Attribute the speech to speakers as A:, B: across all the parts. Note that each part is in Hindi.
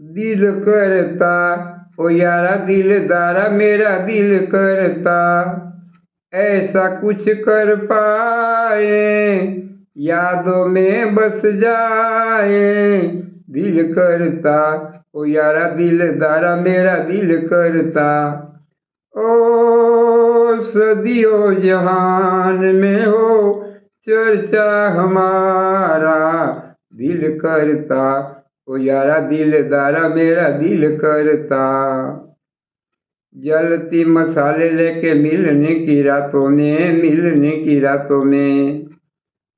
A: दिल करता, ओ यारा दिल दारा, मेरा दिल करता। ऐसा कुछ कर पाए, यादों में बस जाए। दिल करता, ओ यारा दिल दारा, मेरा दिल करता। ओ सदियों जहान में हो, चर्चा हमारा। दिल करता ओ यारा दिल दारा मेरा दिल करता। जलती मसाले लेके मिलने की रातों में मिलने की रातों में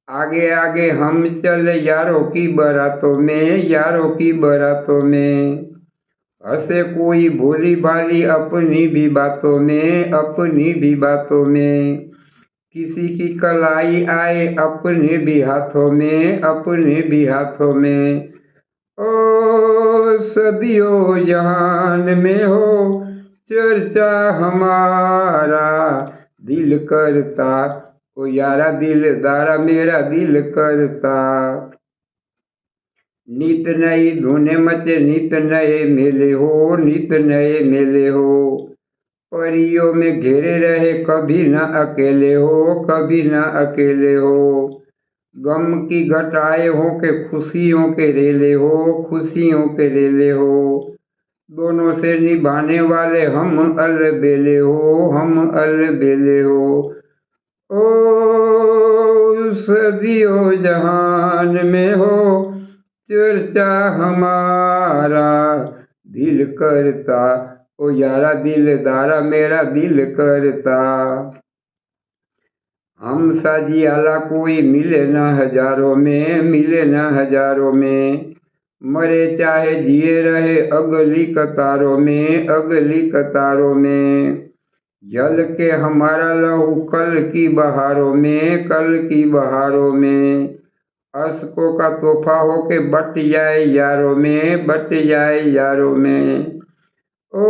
A: आगे आगे हम चले यारों की बरातों में यारों की बरातों में हंसे कोई भोली भाली अपनी भी बातों में अपनी भी बातों में किसी की कलाई आए अपने भी हाथों में अपने भी हाथों में ओ सदियों जहान में हो चर्चा हमारा दिल करता। ओ यारा दिल, दारा मेरा दिल करता। नित नई धुने मचे, नित नए मेले हो, नित नए मेले हो। परियों में घेरे रहे, कभी न अकेले हो, कभी न अकेले हो। गम की घटाए हो के खुशियों के रेले हो, खुशियों के रेले हो। दोनों से निभाने वाले हम अल बेले हो, हम अल बेले हो। ओ सदियों जहान में हो, चर्चा हमारा दिल करता। ओ यारा दिलदारा मेरा दिल करता। हम साजियाला कोई मिले न हज़ारों में, मिले न हज़ारों में। मरे चाहे जिए रहे अगली कतारों में, अगली कतारों में। जल के हमारा लहू कल की बहारों में, कल की बहारों में। अशकों का तोहफा हो के बट जाए यारों में, बट जाए यारों में। ओ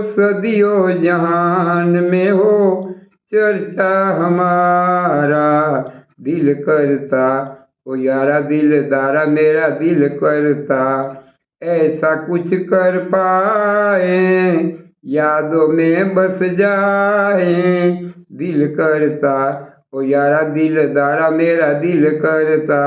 A: सदियों जहान में हो चर्चा हमारा दिल करता, ओ यारा दिल दारा मेरा दिल करता। ऐसा कुछ कर पाए, यादों में बस जाए। दिल करता, ओ यारा दिल दारा मेरा दिल करता।